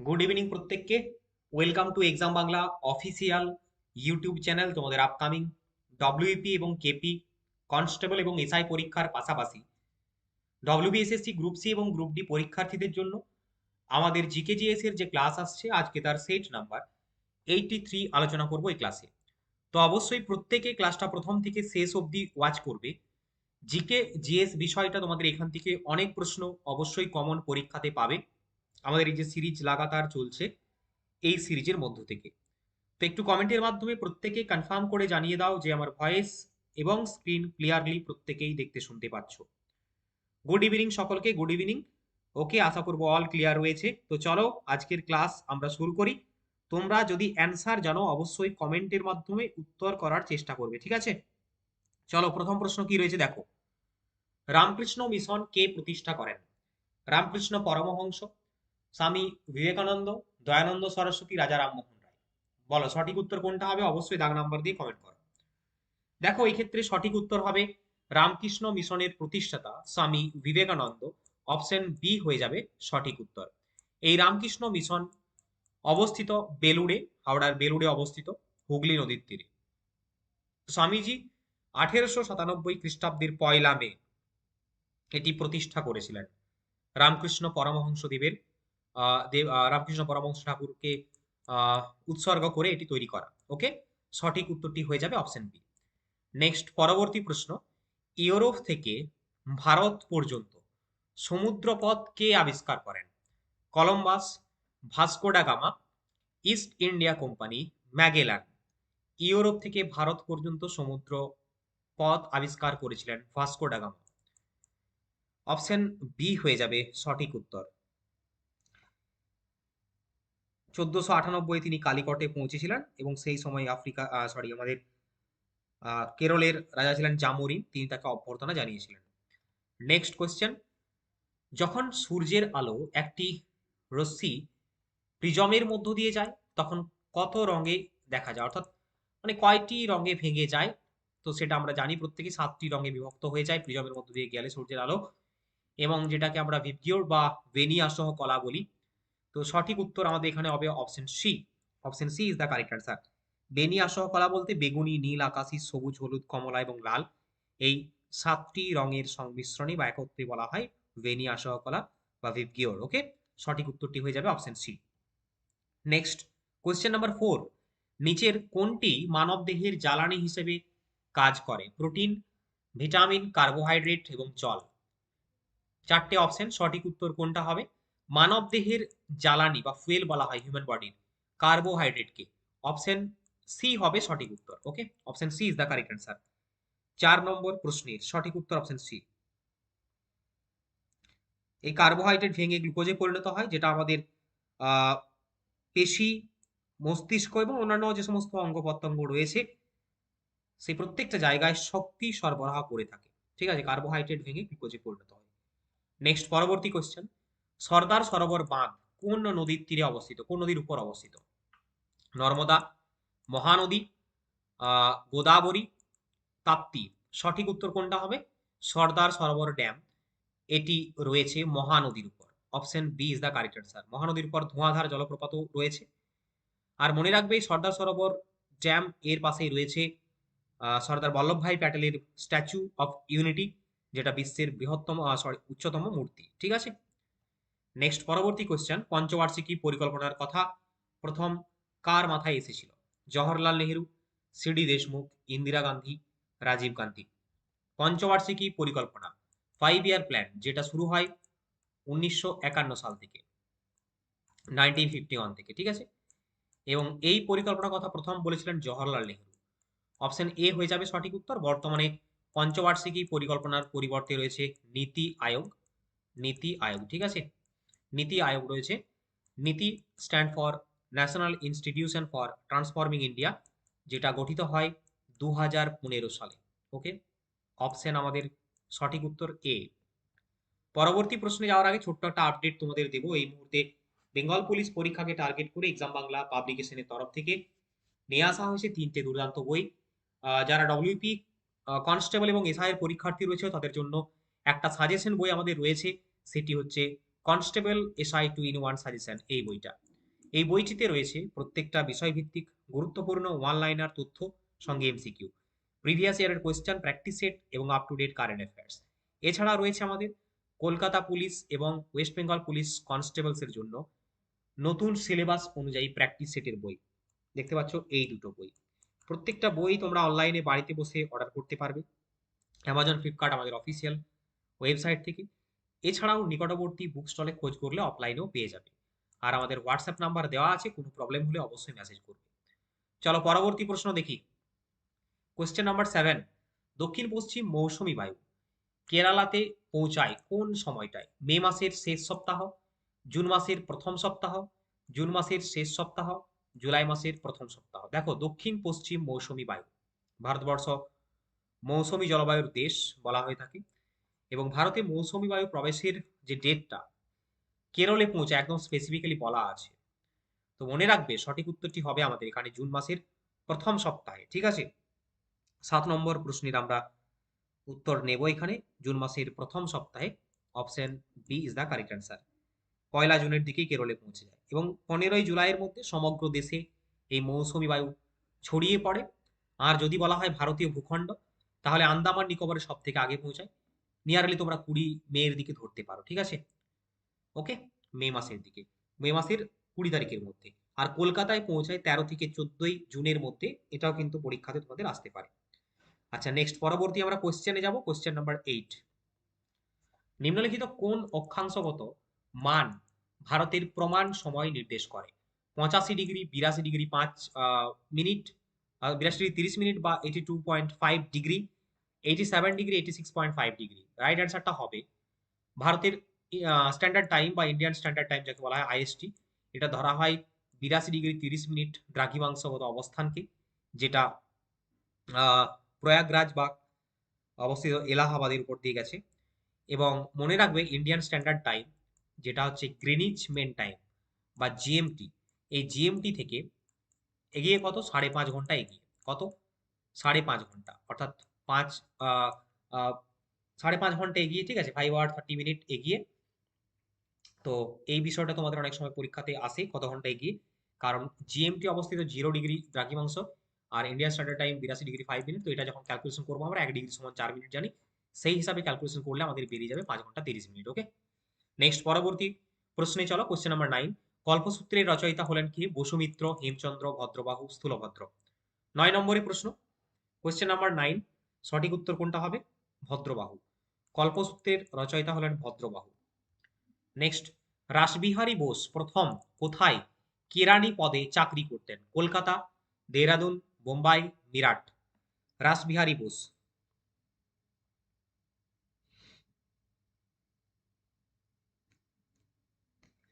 Good evening প্রত্যেককে। Welcome to exam Bangla official YouTube channel তোমাদের upcoming WP এবং KP constable এবং SI পরীক্ষার পাশাপাশি। ডব্লিউবিএসএসসি গ্রুপ সি এবং গ্রুপ ডি পরীক্ষার্থীদের জন্য আমাদের জিকেজিএস এর যে ক্লাস আসছে, আজকে তার সেট নাম্বার এইটটি থ্রি আলোচনা করব এই ক্লাসে তো অবশ্যই প্রত্যেকে ক্লাসটা প্রথম থেকে শেষ অবধি ওয়াচ করবে। জিকে জিএস বিষয়টা তোমাদের এখান থেকে অনেক প্রশ্ন অবশ্যই কমন পরীক্ষাতে পাবে। আমাদের এই যে সিরিজ লাগাতার চলছে, এই সিরিজের মধ্য থেকে। তো একটু কমেন্টের মাধ্যমে প্রত্যেকে কনফার্ম করে জানিয়ে দাও যে আমার ভয়েস এবং স্ক্রিন ক্লিয়ারলি প্রত্যেকেই দেখতে শুনতে পাচ্ছ। গুড ইভিনিং সকলকে গুড ইভিনিং ওকে আশা করব অল ক্লিয়ার রয়েছে। তো চলো, আজকের ক্লাস আমরা শুরু করি। তোমরা যদি অ্যান্সার জানো, অবশ্যই কমেন্টের মাধ্যমে উত্তর করার চেষ্টা করবে, ঠিক আছে? চলো, প্রথম প্রশ্ন কি রয়েছে দেখো। রামকৃষ্ণ মিশন কে প্রতিষ্ঠা করেন? রামকৃষ্ণ পরমহংস স্বামী বিবেকানন্দ দয়ানন্দ সরস্বতী রাজা রামমোহন রায়। বলো সঠিক উত্তর কোনটা হবে? অবশ্যই দাগ নাম্বার দিয়ে কমেন্ট করো। দেখো এই ক্ষেত্রে সঠিক উত্তর হবে রামকৃষ্ণ মিশনের প্রতিষ্ঠাতা স্বামী বিবেকানন্দ। অপশন বি হয়ে যাবে সঠিক উত্তর। এই রামকৃষ্ণ মিশন অবস্থিত বেলুড়ে হাওড়ার বেলুড়ে অবস্থিত হুগলি নদীর তীরে। স্বামীজি আঠেরোশো সাতানব্বই খ্রিস্টাব্দের পয়লা মে এটি প্রতিষ্ঠা করেছিলেন। রামকৃষ্ণ পরমহংস দেবের আহ, দেব রামকৃষ্ণ পরমহংস ঠাকুরকে উৎসর্গ করে এটি তৈরি করা ওকে সঠিক উত্তরটি হয়ে যাবে অপশন বি নেক্সট পরবর্তী প্রশ্ন, ইউরোপ থেকে ভারত পর্যন্ত সমুদ্রপথ কে আবিষ্কার করেন Columbus Vasco da Gama, East India company, Magellan. Europe থেকে ভারত পর্যন্ত সমুদ্র পথ আবিষ্কার করেছিলেন ভাস্কোডা গামা। অপশন বি হয়ে যাবে সঠিক উত্তর। চোদ্দশো আটানব্বই তিনি কালিকটে পৌঁছেছিলেন এবং সেই সময় আফ্রিকা সরি আমাদের কেরলের রাজা ছিলেন জামোরিন। তিনি তাকে অভ্যর্থনা জানিয়েছিলেন। নেক্সট কোয়েশ্চেন যখন সূর্যের আলো একটি রশ্মি প্রিজমের মধ্য দিয়ে যায়, তখন কত রঙে দেখা যায়? অর্থাৎ মানে কয়টি রঙে ভেঙে যায়? তো সেটা আমরা জানি, প্রত্যেকে সাতটি রঙে বিভক্ত হয়ে যায় প্রিজমের মধ্য দিয়ে গেলে সূর্যের আলো। এবং যেটাকে আমরা ভিবজিওর বা ভেনিয়াসহ কলা বলি তো সঠিক উত্তর আমাদের এখানে হবে option C option C is the correct answer বেনিয়াসহ কলা বলতে বেগুনি, নীল, আকাশী, সবুজ, হলুদ, কমলা এবং লাল। এই সাতটি রঙের সংমিশ্রণে বা একত্রে বলা হয় ভেনিয়াসহ কলা বা ভিবগিওর ওকে সঠিক উত্তরটি হয়ে যাবে option C next question number four নিচের কোনটি মানব দেহের জ্বালানি হিসেবে কাজ করে? প্রোটিন, ভিটামিন, কার্বোহাইড্রেট এবং জল। চারটে অপশন সঠিক উত্তর কোনটা হবে? মানব দেহের জ্বালানি বা ফুয়েল বলা হয় হিউম্যান বডির কার্বোহাইড্রেটকে অপশন সি হবে সঠিক উত্তর okay option C is the correct answer চার নম্বর প্রশ্নের সঠিক উত্তর অপশন সি এই কার্বোহাইড্রেট ভেঙে গ্লুকোজে পরিণত হয়, যেটা আমাদের পেশি, মস্তিষ্ক এবং অন্যান্য যে সমস্ত অঙ্গ প্রত্যঙ্গ রয়েছে, সেই প্রত্যেকটা জায়গায় শক্তি সরবরাহ করে থাকে। ঠিক আছে কার্বোহাইড্রেট ভেঙে গ্লুকোজে পরিণত হয়। নেক্সট পরবর্তী কোশ্চেন সর্দার সরোবর বাঁধ কোন নদীর তীরে অবস্থিত? কোন নদীর উপর অবস্থিত? নর্মদা, মহানদী গোদাবরী, তাপ্তি। সঠিক উত্তর কোনটা হবে? সর্দার সরোবর ড্যাম। এটি রয়েছে মহানদীর উপর। Option B is the correct answer মহানদীর উপর ধোঁয়াধার জলপ্রপাতও রয়েছে। আর মনে রাখবে, সর্দার সরোবর ড্যাম এর পাশেই রয়েছে সর্দার বল্লভভাই প্যাটেলের স্ট্যাচু অফ ইউনিটি, যেটা বিশ্বের বৃহত্তম সরি, উচ্চতম মূর্তি। ঠিক আছে? নেক্সট পরবর্তী কোশ্চেন পঞ্চবার্ষিকী পরিকল্পনার কথা। প্রথম, কার মাথায় এসেছিল? Jawaharlal Nehru C D Deshmukh, Indira Gandhi, Rajiv Gandhi. পঞ্চবার্ষিকী পরিকল্পনা ফাইভ ইয়ার প্ল্যান যেটা শুরু হয় উনিশশো একান্ন সাল থেকে নাইনটিন থেকে, ঠিক আছে? এবং এই পরিকল্পনার কথা প্রথম বলেছিলেন জওহরলাল নেহেরু। অপশন এ হয়ে যাবে সঠিক উত্তর। বর্তমানে পঞ্চবার্ষিকী পরিকল্পনার পরিবর্তে রয়েছে নীতি আয়োগ। নীতি আয়োগ, ঠিক আছে? নীতি আয়োগ রয়েছে। NITI stand for national institution for transforming India যেটা গঠিত হয় দু হাজার পনেরো সালে। ওকে অপশন আমাদের সঠিক উত্তর এ পরবর্তী প্রশ্নে যাওয়ার আগে ছোট্ট একটা আপডেট তোমাদের দেবো। এই মুহূর্তে বেঙ্গল পুলিশ পরীক্ষাকে টার্গেট করে এক্সাম বাংলা পাবলিকেশনের তরফ থেকে নিয়ে আসা হয়েছে তিনটে দুর্দান্ত বই। যারা ডব্লিউপি কনস্টেবল এবং এসআই এর পরীক্ষার্থী রয়েছে তাদের জন্য একটা সাজেশন বই আমাদের রয়েছে। সেটি হচ্ছে constable SI two in one suggestion এই বইটা। এই বইটিতে রয়েছে প্রত্যেকটা বিষয়ভিত্তিক, গুরুত্বপূর্ণ ওয়ান লাইনার তথ্য, সঙ্গে এমসিকিউ প্রিভিয়াস ইয়ারের কোয়েশ্চেন প্র্যাকটিস সেট এবং up to date current affairs এছাড়া রয়েছে আমাদের কলকাতা পুলিশ এবং ওয়েস্ট বেঙ্গল পুলিশ কনস্টেবলসের জন্য নতুন সিলেবাস অনুযায়ী প্র্যাকটিস সেটের বই। দেখতে পাচ্ছ এই দুটো বই। প্রত্যেকটা বই তোমরা অনলাইনে বাড়িতে বসে অর্ডার করতে পারবে। অ্যামাজন ফ্লিপকার্ট আমাদের অফিসিয়াল ওয়েবসাইট থেকে। এছাড়াও নিকটবর্তী বুক স্টলে খোঁজ করলে অফলাইনেও পেয়ে যাবে। আর আমাদের হোয়াটসঅ্যাপ নাম্বার দেওয়া আছে, কোনো প্রবলেম হলে অবশ্যই মেসেজ করবে। চলো পরবর্তী প্রশ্ন দেখি। কোয়েশ্চেন নাম্বার সেভেন দক্ষিণ পশ্চিম মৌসুমি বায়ু, কেরালাতে পৌঁছায় কোন সময়টায়? মে মাসের শেষ সপ্তাহ, জুন মাসের প্রথম সপ্তাহ, জুন মাসের শেষ সপ্তাহ, জুলাই মাসের প্রথম সপ্তাহ। দেখো, দক্ষিণ পশ্চিম মৌসুমি বায়ু, ভারতবর্ষ মৌসুমি জলবায়ুর দেশ বলা হয়ে থাকে। এবং ভারতে মৌসুমি বায়ু প্রবেশের যে ডেটটা কেরলে পৌঁছে একদম স্পেসিফিক্যালি বলা আছে। তো মনে রাখবে, সঠিক উত্তরটি হবে আমাদের এখানে জুন মাসের প্রথম সপ্তাহে, ঠিক আছে? সাত নম্বর প্রশ্নের আমরা উত্তর নেব এখানে, জুন মাসের প্রথম সপ্তাহে। Option B is the correct answer পয়লা জুনের দিকেই কেরলে পৌঁছে যায় এবং পনেরোই জুলাইয়ের মধ্যে সমগ্র দেশে এই মৌসুমি বায়ু ছড়িয়ে পড়ে। আর যদি বলা হয় ভারতীয় ভূখণ্ড, তাহলে আন্দামান নিকোবরে সব থেকে আগে পৌঁছায়। নিয়ারলি তোমরা কুড়ি মেয়ের দিকে ধরতে পারো, ঠিক আছে? ওকে মে মাসের দিকে। মে মাসের কুড়ি তারিখের মধ্যে। আর কলকাতায় পৌঁছায় তেরো থেকে চোদ্দই জুনের মধ্যে, এটাও কিন্তু পরীক্ষাতে তোমাদের আসতে পারে। আচ্ছা নেক্সট পরবর্তী আমরা কোশ্চেনে যাব কোশ্চেন নাম্বার এইট নিম্নলিখিত কোন অক্ষাংশগত মান ভারতের প্রমাণ সময় নির্দেশ করে? পঁচাশি ডিগ্রি, বিরাশি ডিগ্রি পাঁচ মিনিট বিরাশি ডিগ্রি তিরিশ মিনিট বা eighty two point five degree eighty seven degree eighty six point five degree right অ্যান্সারটা হবে। ভারতের স্ট্যান্ডার্ড টাইম বা ইন্ডিয়ান স্ট্যান্ডার্ড টাইম যাকে বলা হয় আইএসটি এটা ধরা হয় বিরাশি ডিগ্রি তিরিশ মিনিট দ্রাঘিমাংশগত অবস্থানকে, যেটা প্রয়াগরাজ বা অবস্থিত এলাহাবাদের উপর দিয়ে গেছে। এবং মনে রাখবে ইন্ডিয়ান স্ট্যান্ডার্ড টাইম যেটা হচ্ছে গ্রিনিচ মেন টাইম বা জিএমটি এই জিএমটি থেকে এগিয়ে কত? সাড়ে পাঁচ ঘণ্টা এগিয়ে। কত? সাড়ে পাঁচ ঘণ্টা। অর্থাৎ পাঁচ সাড়ে পাঁচ ঘণ্টা এগিয়ে, ঠিক আছে? ফাইভ আওয়ার থার্টি মিনিট এগিয়ে। তো এই বিষয়টা তোমাদের অনেক সময় পরীক্ষাতে আসে কত ঘণ্টা এগিয়ে। কারণ জিএমটি অবস্থিত জিরো ডিগ্রি দ্রাঘিমাংশ আর ইন্ডিয়ান স্ট্যান্ডার্ড টাইম বিরাশি ডিগ্রি ফাইভ মিনিট তো এটা যখন ক্যালকুলেশন করব আমরা, এক ডিগ্রি সমান চার মিনিট জানি। সেই হিসাবে ক্যালকুলেশন করলে আমাদের বেরিয়ে যাবে পাঁচ ঘণ্টা তিরিশ মিনিট ওকে নেক্সট পরবর্তী প্রশ্নে চলো কোশ্চেন নাম্বার নাইন কল্পসূত্রের রচয়িতা হলেন কি? বসুমিত্র, হেমচন্দ্র, ভদ্রবাহু, স্থূলভদ্র। নয় নম্বরের প্রশ্ন। কোশ্চেন নাম্বার নাইন সঠিক উত্তর কোনটা হবে? ভদ্রবাহু। কল্পসূত্রের রচয়িতা হলেন ভদ্রবাহু। নেক্সট রাসবিহারী বোস প্রথম কোথায় কেরানি পদে চাকরি করতেন? কলকাতা দেহরাদুন বোম্বাই, মিরাট। রাসবিহারী বোস।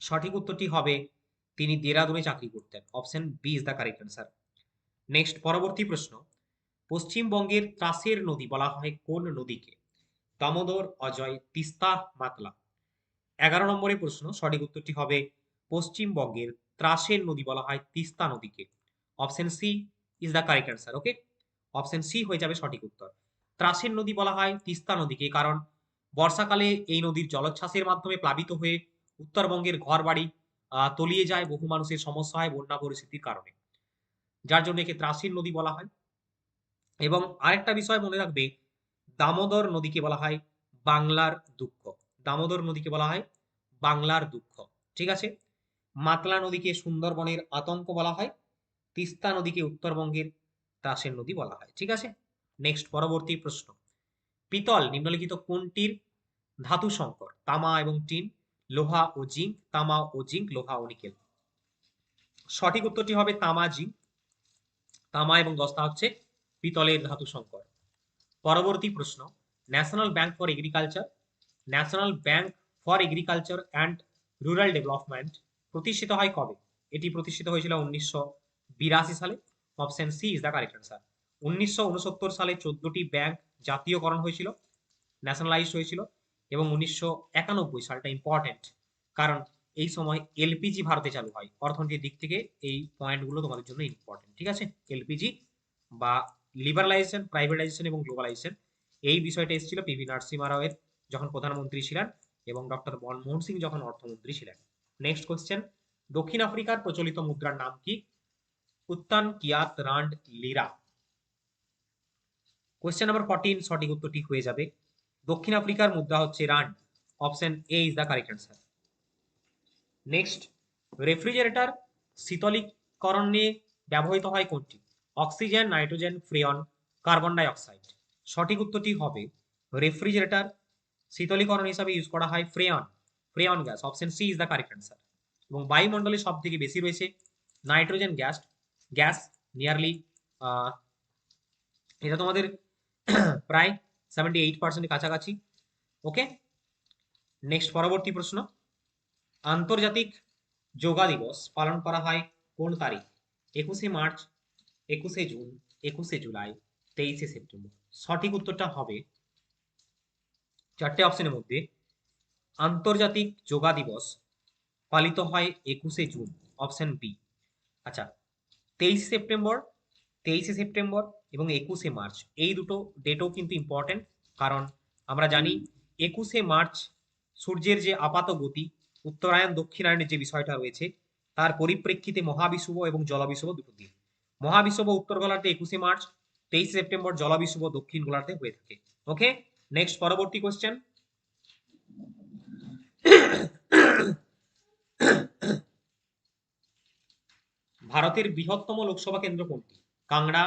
সঠিক উত্তরটি হবে, তিনি দেরাদুনে চাকরি করতেন। Option B is the correct answer next পরবর্তী প্রশ্ন। পশ্চিমবঙ্গের ত্রাসের নদী বলা হয় কোন নদীকে? দামোদর, অজয়, তিস্তা, মাতলা। এগারো নম্বরের প্রশ্ন, সঠিক উত্তরটি হবে পশ্চিমবঙ্গের ত্রাসের নদী বলা হয় তিস্তা নদীকে। Option C is the correct answer, okay? Option C হয়ে যাবে সঠিক উত্তর। ত্রাসের নদী বলা হয় তিস্তা নদীকে কারণ বর্ষাকালে এই নদীর জলোচ্ছ্বাসের মাধ্যমে প্লাবিত হয়ে উত্তরবঙ্গের ঘর বাড়ি তলিয়ে যায় বহু মানুষের সমস্যা হয় বন্যা পরিস্থিতির কারণে। যার জন্য একে ত্রাসের নদী বলা হয়। এবং আরেকটা বিষয় মনে রাখবে, দামোদর নদীকে বলা হয় বাংলার দুঃখ। দামোদর নদীকে বলা হয় বাংলার দুঃখ। ঠিক আছে? মাতলা নদীকে সুন্দরবনের আতঙ্ক বলা হয়, তিস্তা নদীকে উত্তরবঙ্গের ত্রাসের নদী বলা হয়। ঠিক আছে? নেক্সট পরবর্তী প্রশ্ন। পিতল নিম্নলিখিত কোনটির? ধাতু সংকর, তামা এবং টিন, লোহা ও জিঙ্ক তামা ও জিঙ্ক লোহা ও নিকেল। সঠিক উত্তরটি হবে তামা জিঙ্ক তামা এবং দস্তা হচ্ছে পিতলের ধাতু সংকর। পরবর্তী প্রশ্ন national bank for agriculture national bank for agriculture and rural development প্রতিষ্ঠিত হয় কবে? এটি প্রতিষ্ঠিত হয়েছিল উনিশশো বিরাশি সালে। Option C is the correct answer উনিশশো উনসত্তর সালে চোদ্দটি ব্যাংক জাতীয়করণ হয়েছিল ন্যাশনালাইজ হয়েছিল এবং উনিশশো একানব্বই সালটা ইম্পর্টেন্ট কারণ এই সময় এলপিজি ভারতে চালু হয়। অর্থনীতির দিক থেকে এই পয়েন্টগুলো তোমাদের জন্য ইম্পর্টেন্ট ঠিক আছে? এলপিজি বা লিবারালাইজেশন প্রাইভেটাইজেশন এবং গ্লোবালাইজেশন এই বিষয়টা এসেছিল পিভি নরসিমা রাওয়ের যখন প্রধানমন্ত্রী ছিলেন এবং ডক্টর মনমোহন সিং যখন অর্থমন্ত্রী ছিলেন। নেক্সট কোয়েশ্চেন দক্ষিণ আফ্রিকার প্রচলিত মুদ্রার নাম কি? Uttana kyat rand lira. Question number fourteen সঠিক উত্তরটি হয়ে যাবে। দক্ষিণ আফ্রিকার মুদ্রা হচ্ছে rand option A is the correct answer next refrigerator শীতলীকরণে ব্যবহৃত হয় কোনটি? Oxygen, nitrogen, freon, carbon dioxide সঠিক উত্তরটি হবে রেফ্রিজারেটর। শীতলীকরণ হিসাবে ইউজ করা হয় freon. Freon gas option C is the correct answer এবং বায়ুমণ্ডলে সব থেকে বেশি রয়েছে নাইট্রোজেন গ্যাস গ্যাস নিয়ারলি এটা তোমাদের প্রায় সেভেন্টি এইট পার্সেন্টের কাছাকাছি। ওকে নেক্সট পরবর্তী প্রশ্ন। আন্তর্জাতিক যোগা দিবস পালন করা হয় কোন তারিখ? একুশে মার্চ একুশে জুন, একুশে জুলাই, তেইশে সেপ্টেম্বর। সঠিক উত্তরটা হবে চারটে অপশনের মধ্যে, আন্তর্জাতিক যোগা দিবস পালিত হয় একুশে জুন অপশন বি আচ্ছা তেইশে সেপ্টেম্বর তেইশে সেপ্টেম্বর এবং একুশে মার্চ, এই দুটো ডেটও কিন্তু ইম্পর্টেন্ট কারণ আমরা জানি একুশে মার্চ সূর্যের যে আপাত গতি, উত্তরায়ণ দক্ষিণায়নের যে বিষয়টা রয়েছে, তার পরিপ্রেক্ষিতে মহাবিষুব এবং জলবিষুব দুটো দিন। মহাবিষুব উত্তর গোলার্ধে একুশে মার্চ, তেইশ সেপ্টেম্বর জলবিষুব দক্ষিণ গোলার্ধে হয়ে থাকে। ওকে নেক্সট পরবর্তী কোয়েশ্চেন ভারতের বৃহত্তম লোকসভা কেন্দ্র কোনটি? কাংড়া,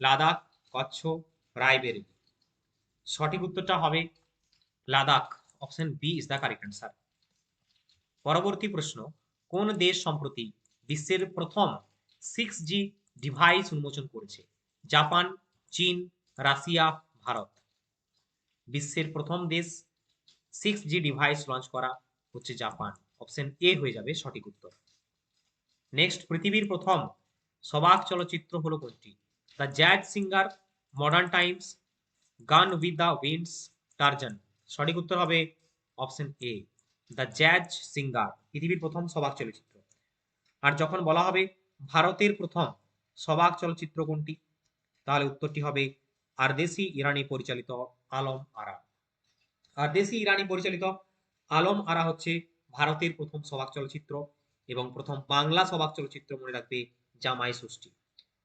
লাদাখ কচ্ছ রায়বেরেলি সঠিক উত্তরটা হবে Ladakh. Option B is the correct answer পরবর্তী প্রশ্ন, কোন দেশ সম্প্রতি বিশ্বের প্রথম সিক্স জি ডিভাইস উন্মোচন করেছে। জাপান, চীন, রাশিয়া, ভারত। বিশ্বের প্রথম দেশ সিক্স জি ডিভাইস লঞ্চ করা হচ্ছে জাপান। অপশন এ হয়ে যাবে সঠিক উত্তর। নেক্সট পৃথিবীর প্রথম সবাক চলচ্চিত্র হলো কোনটি? The jazz singer modern times gone with the winds Tarzan সঠিক উত্তর হবে option A the jazz singer পৃথিবীর প্রথম সবাক চলচ্চিত্র। আর যখন বলা হবে ভারতের প্রথম সবাক চলচ্চিত্র কোনটি? তাহলে উত্তরটি হবে আরদেশি ইরানি পরিচালিত আলম আরা। আরদেশি ইরানি পরিচালিত আলম আরা হচ্ছে ভারতের প্রথম সবাক চলচ্চিত্র এবং প্রথম বাংলা সবাক চলচ্চিত্র মনে রাখবে জামাই ষষ্ঠী।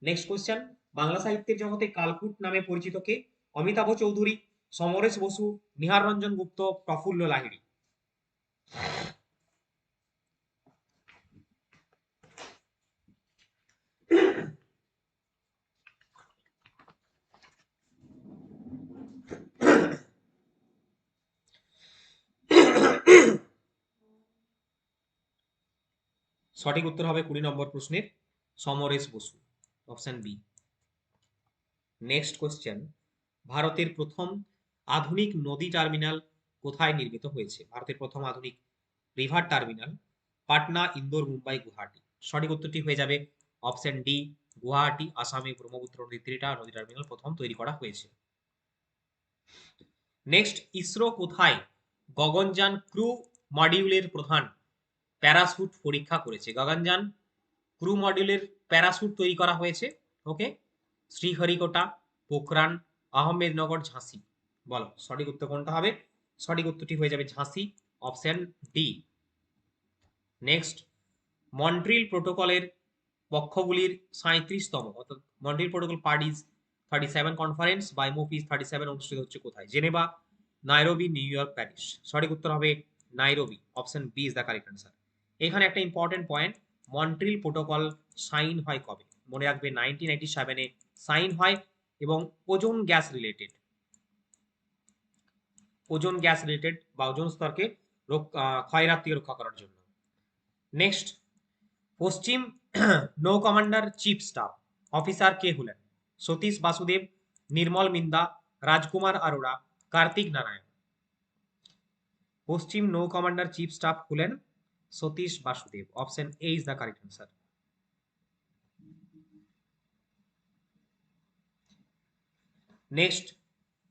নেক্সট কোয়েশ্চেন বাংলা সাহিত্যের জগতে কালকুট নামে পরিচিত কে? অমিতাভ চৌধুরী, সমরেশ বসু, নিহার রঞ্জন গুপ্ত, প্রফুল্ল লাহিড়ী। সঠিক উত্তর হবে কুড়ি নম্বর প্রশ্নের Samaresh Basu option B next question ভারতের প্রথম আধুনিক নদী টার্মিনাল কোথায় নির্মিত হয়েছে? ভারতের প্রথম আধুনিক রিভার টার্মিনাল পাটনা, ইন্দোর, মুম্বাই, গুয়াহাটি। সঠিক উত্তরটি হয়ে যাবে অপশন ডি গুয়াহাটি, আসামে ব্রহ্মপুত্র নদীর তীরে নদী টার্মিনাল প্রথম তৈরি করা হয়েছে। নেক্সট ইসরো কোথায় গগনযান ক্রু মডিউলের প্রধান প্যারাসুট পরীক্ষা করেছে। গগনযান, ক্রু মডিউলের প্যারাসুট তৈরি করা হয়েছে। ওকে? শ্রীহরিকোটা, পোখরান, আহমেদনগর, ঝাঁসি। বলো, সঠিক উত্তর কোনটা হবে? সঠিক উত্তরটি হয়ে যাবে ঝাঁসি, অপশন ডি। নেক্সট, মন্ট্রিল প্রোটোকলের পক্ষগুলির সাঁত্রিশতম অর্থাৎ Montreal protocol parties thirty seven conference বা এমওপিস থার্টি সেভেন অনুষ্ঠিত হচ্ছে কোথায়? Geneva, Nairobi, New York, Paris. সঠিক উত্তর হবে Nairobi, option B is the correct answer. এখানে একটা important point Montreal protocol sign হয় কবে? মনে রাখবে নাইনটিন এইটি সেভেনে সাইন হয় এবং ozone gas related ozone gas related বা ওজোন স্তরকে ক্ষয়রাত থেকে রক্ষা করার জন্য। নেক্সট পশ্চিম নৌ কমান্ডার চিফ স্টাফ অফিসার কে হলেন? সতীশ বাসুদেব, নির্মল মিন্দা, রাজকুমার আরোরা, কার্তিক নারায়ণ। পশ্চিম নৌ কমান্ডার চিফ স্টাফ হলেন Satish Vasudev option A is the correct answer next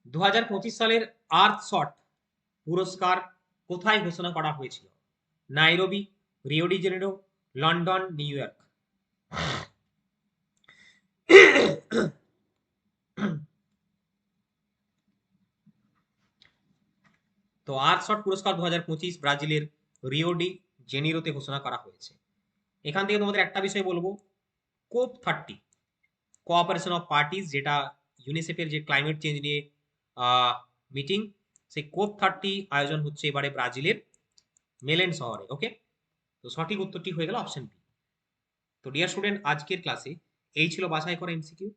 দুই হাজার পঁচিশ সালের আর্থ শট পুরস্কার কোথায় ঘোষণা করা হয়েছিল? Nairobi Rio de Janeiro, London, New York. তো আর্থ শট পুরস্কার দু হাজার পঁচিশ ব্রাজিলের রিওডি জেনিরোতে ঘোষণা করা হয়েছে। এখান থেকে তোমাদের একটা বিষয় বলব। COP thirty, cooperation of parties, যেটা ইউনিসেফের যে ক্লাইমেট চেঞ্জ নিয়ে মিটিং, সেই কোপ থার্টি আয়োজন হচ্ছে এবারে ব্রাজিলের মেলেন শহরে, ওকে? তো সঠিক উত্তরটি হয়ে গেল অপশন বি। তো ডিয়ার স্টুডেন্ট, আজকের ক্লাসে এই ছিল বাছাই করা এমসিকিউ।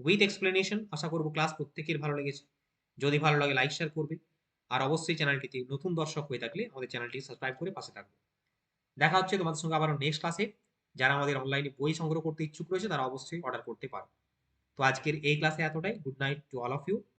উইথ এক্সপ্লেনেশন আশা করব ক্লাস প্রত্যেকের ভালো লেগেছে। যদি ভালো লাগে লাইক, শেয়ার করবে। আর অবশ্যই চ্যানেলটিতে নতুন দর্শক হয়ে থাকলে আমাদের চ্যানেলটি সাবস্ক্রাইব করে পাশে থাকবে। দেখা হচ্ছে তোমাদের সঙ্গে আবার নেক্সট ক্লাসে যারা আমাদের অনলাইনে বই সংগ্রহ করতে ইচ্ছুক রয়েছে, তারা অবশ্যই অর্ডার করতে পারো। তো আজকের এই ক্লাসে এতটাই। Good night to all of you